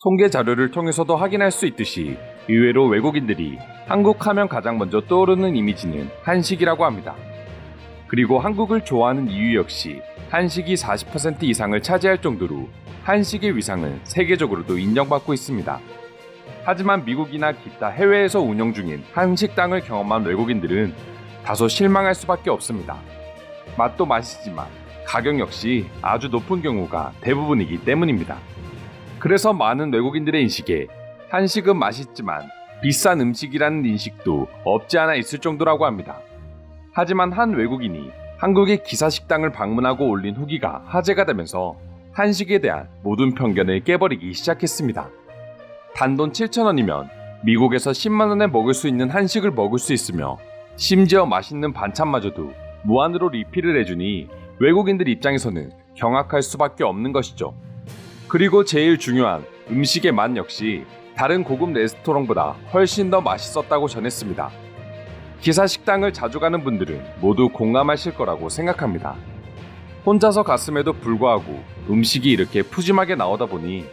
통계 자료를 통해서도 확인할 수 있듯이 의외로 외국인들이 한국 하면 가장 먼저 떠오르는 이미지는 한식이라고 합니다. 그리고 한국을 좋아하는 이유 역시 한식이 40% 이상을 차지할 정도로 한식의 위상은 세계적으로도 인정받고 있습니다. 하지만 미국이나 기타 해외에서 운영 중인 한식당을 경험한 외국인들은 다소 실망할 수밖에 없습니다. 맛도 맛이지만 가격 역시 아주 높은 경우가 대부분이기 때문입니다. 그래서 많은 외국인들의 인식에 한식은 맛있지만 비싼 음식이라는 인식도 없지 않아 있을 정도라고 합니다. 하지만 한 외국인이 한국의 기사식당을 방문하고 올린 후기가 화제가 되면서 한식에 대한 모든 편견을 깨버리기 시작했습니다. 단돈 7,000원이면 미국에서 10만원에 먹을 수 있는 한식을 먹을 수 있으며 심지어 맛있는 반찬마저도 무한으로 리필을 해주니 외국인들 입장에서는 경악할 수밖에 없는 것이죠. 그리고 제일 중요한 음식의 맛 역시 다른 고급 레스토랑보다 훨씬 더 맛있었다고 전했습니다. 기사 식당을 자주 가는 분들은 모두 공감하실 거라고 생각합니다. 혼자서 갔음에도 불구하고 음식이 이렇게 푸짐하게 나오다 보니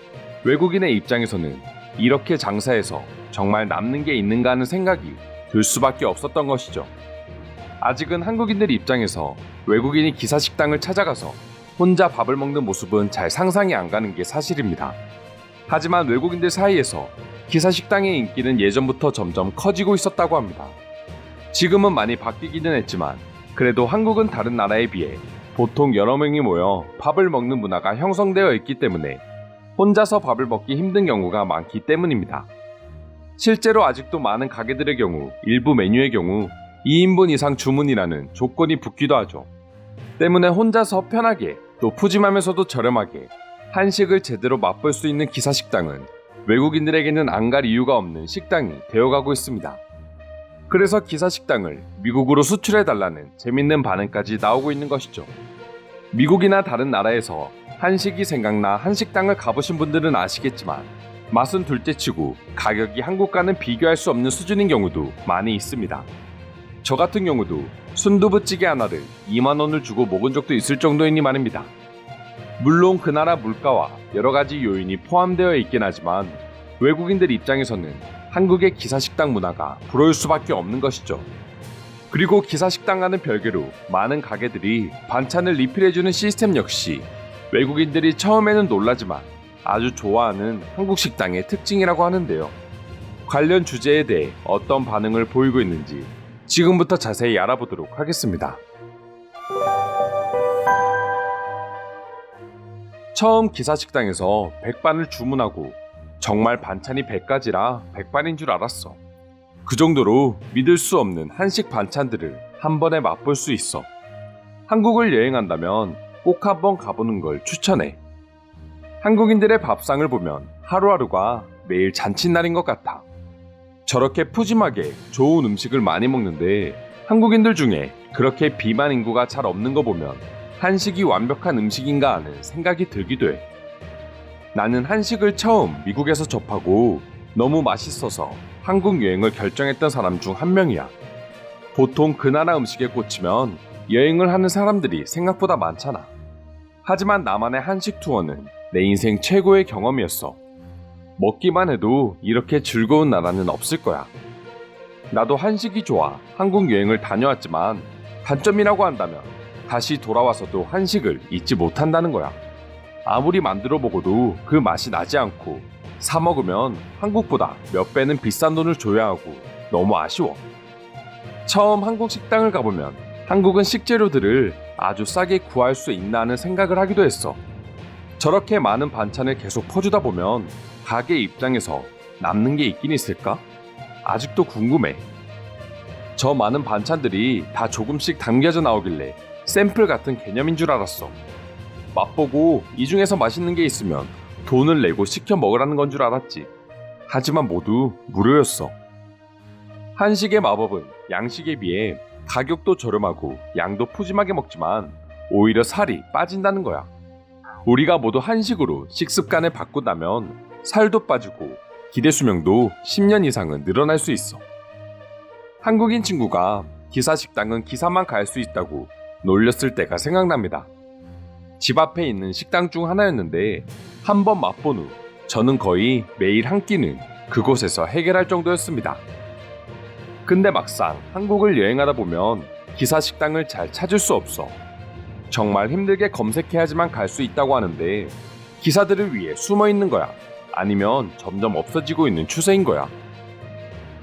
외국인의 입장에서는 이렇게 장사해서 정말 남는 게 있는가 하는 생각이 들 수밖에 없었던 것이죠. 아직은 한국인들 입장에서 외국인이 기사 식당을 찾아가서 혼자 밥을 먹는 모습은 잘 상상이 안 가는 게 사실입니다. 하지만 외국인들 사이에서 기사 식당의 인기는 예전부터 점점 커지고 있었다고 합니다. 지금은 많이 바뀌기는 했지만 그래도 한국은 다른 나라에 비해 보통 여러 명이 모여 밥을 먹는 문화가 형성되어 있기 때문에 혼자서 밥을 먹기 힘든 경우가 많기 때문입니다. 실제로 아직도 많은 가게들의 경우 일부 메뉴의 경우 2인분 이상 주문이라는 조건이 붙기도 하죠. 때문에 혼자서 편하게 또 푸짐하면서도 저렴하게 한식을 제대로 맛볼 수 있는 기사식당은 외국인들에게는 안 갈 이유가 없는 식당이 되어가고 있습니다. 그래서 기사식당을 미국으로 수출해달라는 재밌는 반응까지 나오고 있는 것이죠. 미국이나 다른 나라에서 한식이 생각나 한식당을 가보신 분들은 아시겠지만 맛은 둘째치고 가격이 한국과는 비교할 수 없는 수준인 경우도 많이 있습니다. 저 같은 경우도 순두부찌개 하나를 2만 원을 주고 먹은 적도 있을 정도이니 말입니다. 물론 그 나라 물가와 여러 가지 요인이 포함되어 있긴 하지만 외국인들 입장에서는 한국의 기사식당 문화가 부러울 수밖에 없는 것이죠. 그리고 기사식당과는 별개로 많은 가게들이 반찬을 리필해주는 시스템 역시 외국인들이 처음에는 놀라지만 아주 좋아하는 한국 식당의 특징이라고 하는데요. 관련 주제에 대해 어떤 반응을 보이고 있는지 지금부터 자세히 알아보도록 하겠습니다. 처음 기사식당에서 백반을 주문하고 정말 반찬이 100가지라 백반인 줄 알았어. 그 정도로 믿을 수 없는 한식 반찬들을 한 번에 맛볼 수 있어. 한국을 여행한다면 꼭 한번 가보는 걸 추천해. 한국인들의 밥상을 보면 하루하루가 매일 잔칫날인 것 같아. 저렇게 푸짐하게 좋은 음식을 많이 먹는데 한국인들 중에 그렇게 비만 인구가 잘 없는 거 보면 한식이 완벽한 음식인가 하는 생각이 들기도 해. 나는 한식을 처음 미국에서 접하고 너무 맛있어서 한국 여행을 결정했던 사람 중 한 명이야. 보통 그 나라 음식에 꽂히면 여행을 하는 사람들이 생각보다 많잖아. 하지만 나만의 한식 투어는 내 인생 최고의 경험이었어. 먹기만 해도 이렇게 즐거운 나라는 없을 거야. 나도 한식이 좋아 한국 여행을 다녀왔지만 단점이라고 한다면 다시 돌아와서도 한식을 잊지 못한다는 거야. 아무리 만들어 먹어도 그 맛이 나지 않고 사 먹으면 한국보다 몇 배는 비싼 돈을 줘야 하고 너무 아쉬워. 처음 한국 식당을 가보면 한국은 식재료들을 아주 싸게 구할 수 있나 하는 생각을 하기도 했어. 저렇게 많은 반찬을 계속 퍼주다 보면 가게 입장에서 남는 게 있긴 있을까? 아직도 궁금해. 저 많은 반찬들이 다 조금씩 담겨져 나오길래 샘플 같은 개념인 줄 알았어. 맛보고 이 중에서 맛있는 게 있으면 돈을 내고 시켜 먹으라는 건 줄 알았지. 하지만 모두 무료였어. 한식의 마법은 양식에 비해 가격도 저렴하고 양도 푸짐하게 먹지만 오히려 살이 빠진다는 거야. 우리가 모두 한식으로 식습관을 바꾼다면 살도 빠지고 기대 수명도 10년 이상은 늘어날 수 있어. 한국인 친구가 기사 식당은 기사만 갈 수 있다고 놀렸을 때가 생각납니다. 집 앞에 있는 식당 중 하나였는데 한 번 맛본 후 저는 거의 매일 한 끼는 그곳에서 해결할 정도였습니다. 근데 막상 한국을 여행하다 보면 기사 식당을 잘 찾을 수 없어. 정말 힘들게 검색해야지만 갈 수 있다고 하는데 기사들을 위해 숨어 있는 거야. 아니면 점점 없어지고 있는 추세인 거야.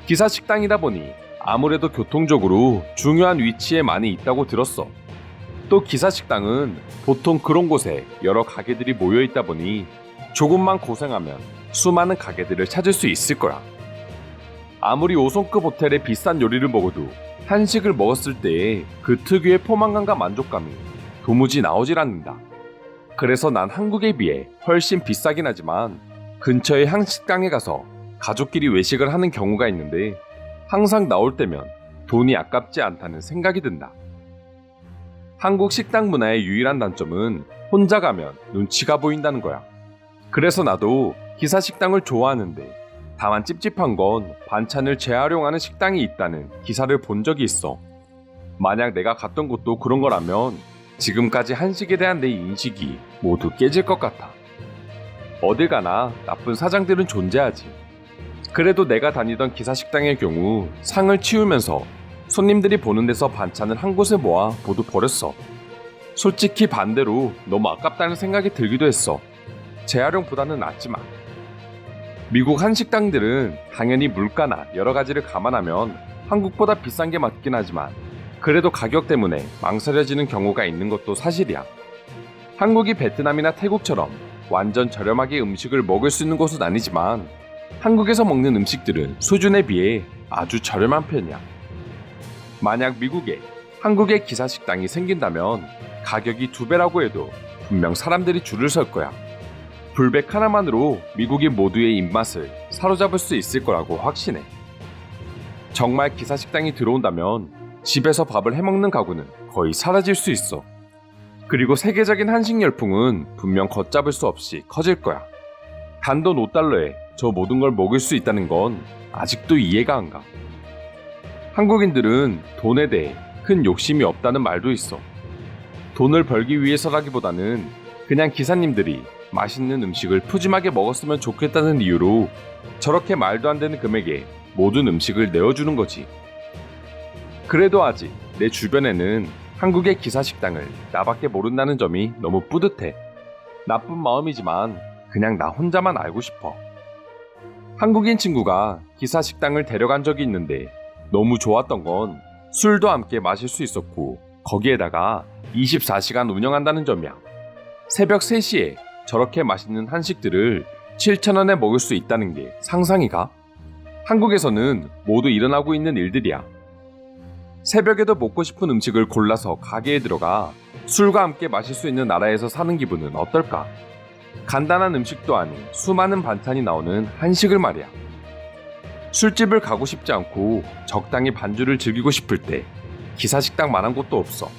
기사 식당이다 보니 아무래도 교통적으로 중요한 위치에 많이 있다고 들었어. 또 기사 식당은 보통 그런 곳에 여러 가게들이 모여 있다 보니 조금만 고생하면 수많은 가게들을 찾을 수 있을 거야. 아무리 5성급 호텔의 비싼 요리를 먹어도 한식을 먹었을 때의 그 특유의 포만감과 만족감이 도무지 나오질 않는다. 그래서 난 한국에 비해 훨씬 비싸긴 하지만 근처의 한식당에 가서 가족끼리 외식을 하는 경우가 있는데 항상 나올 때면 돈이 아깝지 않다는 생각이 든다. 한국 식당 문화의 유일한 단점은 혼자 가면 눈치가 보인다는 거야. 그래서 나도 기사 식당을 좋아하는데 다만 찝찝한 건 반찬을 재활용하는 식당이 있다는 기사를 본 적이 있어. 만약 내가 갔던 곳도 그런 거라면 지금까지 한식에 대한 내 인식이 모두 깨질 것 같아. 어딜 가나 나쁜 사장들은 존재하지. 그래도 내가 다니던 기사 식당의 경우 상을 치우면서 손님들이 보는 데서 반찬을 한 곳에 모아 모두 버렸어. 솔직히 반대로 너무 아깝다는 생각이 들기도 했어. 재활용보다는 낫지만. 미국 한식당들은 당연히 물가나 여러 가지를 감안하면 한국보다 비싼 게 맞긴 하지만 그래도 가격 때문에 망설여지는 경우가 있는 것도 사실이야. 한국이 베트남이나 태국처럼 완전 저렴하게 음식을 먹을 수 있는 곳은 아니지만 한국에서 먹는 음식들은 수준에 비해 아주 저렴한 편이야. 만약 미국에 한국의 기사 식당이 생긴다면 가격이 두 배라고 해도 분명 사람들이 줄을 설 거야. 불백 하나만으로 미국인 모두의 입맛을 사로잡을 수 있을 거라고 확신해. 정말 기사 식당이 들어온다면 집에서 밥을 해먹는 가구는 거의 사라질 수 있어. 그리고 세계적인 한식 열풍은 분명 걷잡을 수 없이 커질 거야. 단돈 5달러에 저 모든 걸 먹을 수 있다는 건 아직도 이해가 안 가. 한국인들은 돈에 대해 큰 욕심이 없다는 말도 있어. 돈을 벌기 위해서라기보다는 그냥 기사님들이 맛있는 음식을 푸짐하게 먹었으면 좋겠다는 이유로 저렇게 말도 안 되는 금액에 모든 음식을 내어주는 거지. 그래도 아직 내 주변에는 한국의 기사식당을 나밖에 모른다는 점이 너무 뿌듯해. 나쁜 마음이지만 그냥 나 혼자만 알고 싶어. 한국인 친구가 기사식당을 데려간 적이 있는데 너무 좋았던 건 술도 함께 마실 수 있었고 거기에다가 24시간 운영한다는 점이야. 새벽 3시에 저렇게 맛있는 한식들을 7,000원에 먹을 수 있다는 게 상상이 가? 한국에서는 모두 일어나고 있는 일들이야. 새벽에도 먹고 싶은 음식을 골라서 가게에 들어가 술과 함께 마실 수 있는 나라에서 사는 기분은 어떨까? 간단한 음식도 아닌 수많은 반찬이 나오는 한식을 말이야. 술집을 가고 싶지 않고 적당히 반주를 즐기고 싶을 때 기사식당만한 곳도 없어.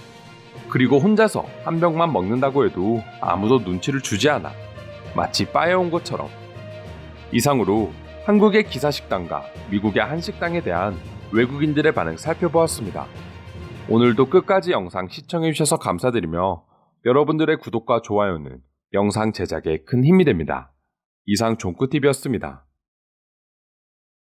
그리고 혼자서 한 병만 먹는다고 해도 아무도 눈치를 주지 않아. 마치 바에 온 것처럼. 이상으로 한국의 기사식당과 미국의 한식당에 대한 외국인들의 반응 살펴보았습니다. 오늘도 끝까지 영상 시청해주셔서 감사드리며 여러분들의 구독과 좋아요는 영상 제작에 큰 힘이 됩니다. 이상 종꾸TV였습니다.